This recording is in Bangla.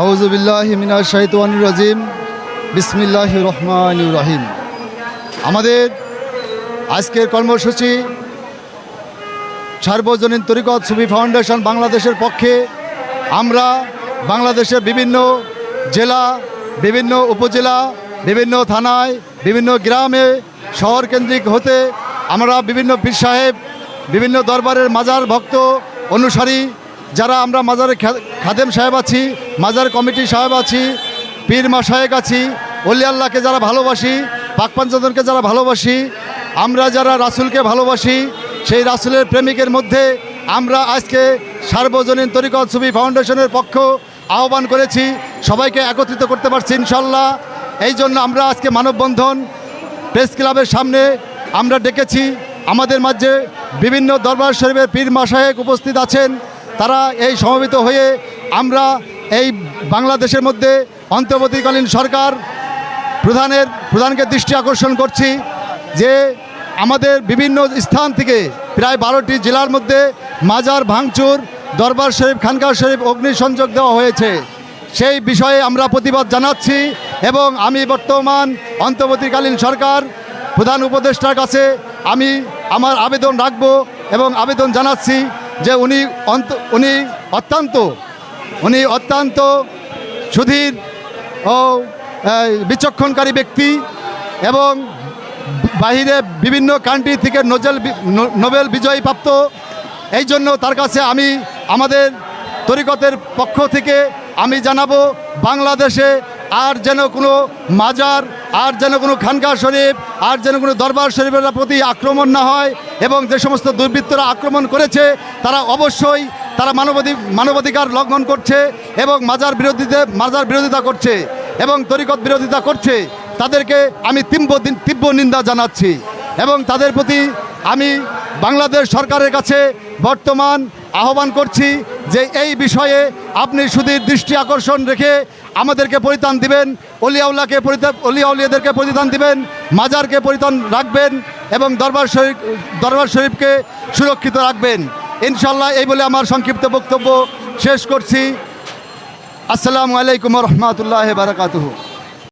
আউজুবিল্লাহ মিনা শাহিতানুর রাজিম। বিসমিল্লাহ রহমান রাহিম। আমাদের আজকের কর্মসূচি সার্বজনীন তরিকত সুবি ফাউন্ডেশন বাংলাদেশের পক্ষে। আমরা বাংলাদেশের বিভিন্ন জেলা, বিভিন্ন উপজেলা, বিভিন্ন থানায়, বিভিন্ন গ্রামে শহর কেন্দ্রিক হতে আমরা বিভিন্ন পীর সাহেব, বিভিন্ন দরবারের মাজার ভক্ত অনুসারী যারা আমরা মাজারে খাদেম সাহেব আছি, মাজার কমিটি সাহেব আছি, পীর মাসায়েক আছি, অলি আল্লাহকে যারা ভালোবাসি পাকপাঞ্চদনকে যারা ভালোবাসি, আমরা যারা রাসূলকে ভালোবাসি, সেই রাসূলের প্রেমিকের মধ্যে আমরা আজকে সার্বজনীন তরিকত সুফি ফাউন্ডেশনের পক্ষ আহ্বান করেছি, সবাইকে একত্রিত করতে পারছি ইনশাল্লাহ এই জন্য আমরা আজকে মানববন্ধন প্রেস ক্লাবের সামনে আমরা ডেকেছি। আমাদের মাঝে বিভিন্ন দরবার শরীফের পীর মাসায়েক উপস্থিত আছেন। তারা এই সমবেত হয়ে আমরা এই বাংলাদেশের মধ্যে অন্তর্বর্তীকালীন সরকার প্রধানের, প্রধানকে দৃষ্টি আকর্ষণ করছি যে আমাদের বিভিন্ন স্থান থেকে প্রায় বারোটি জেলার মধ্যে মাজার, ভাঙচুর, দরবার শরীফ খানকা শরীফ অগ্নিসংযোগ দেওয়া হয়েছে। সেই বিষয়ে আমরা প্রতিবাদ জানাচ্ছি এবং আমি বর্তমান অন্তর্বর্তীকালীন সরকার, প্রধান উপদেষ্টার কাছে আমি আমার আবেদন রাখব এবং আবেদন জানাচ্ছি যে উনি অন্ত, উনি অত্যন্ত উনি অত্যন্ত সুধীর ও বিচক্ষণকারী ব্যক্তি এবং বাহিরে বিভিন্ন কান্ট্রি থেকে নোজেল নোবেল বিজয়ী প্রাপ্ত। এই জন্য তার কাছে আমি আমাদের তরিকতের পক্ষ থেকে আমি জানাব, বাংলাদেশে আর যেন কোনো মাজার, আর যেন কোনো খানকা শরীফ, আর যেন কোনো দরবার শরীফের প্রতি আক্রমণ না হয় এবং যে সমস্ত দুর্বৃত্তরা আক্রমণ করেছে, তারা অবশ্যই তারা মানবাধি, মানবাধিকার লঙ্ঘন করছে এবং মাজার বিরোধীতে মাজার বিরোধিতা করছে এবং তরিকত বিরোধিতা করছে। তাদেরকে আমি তীব্র তীব্র নিন্দা জানাচ্ছি এবং তাদের প্রতি আমি বাংলাদেশ সরকারের কাছে বর্তমান আহ্বান করছি যে এই বিষয়ে আপনি সুদীর দৃষ্টি আকর্ষণ রেখে আমাদেরকে পরিত্রাণ দিবেন, অলিয়াউল্লাহকে পরিত্রাণ, অলিয়াউলিয়াদেরকে পরিত্রাণ দিবেন, মাজারকে পরিত্রাণ রাখবেন এবং দরবার শরীফ দরবার শরীফকে সুরক্ষিত রাখবেন। ইনশাল্লাহ এই বলে আমার সংক্ষিপ্ত বক্তব্য শেষ করছি। আসসালামু আলাইকুম রহমতুল্লাহ বারকাতুহু।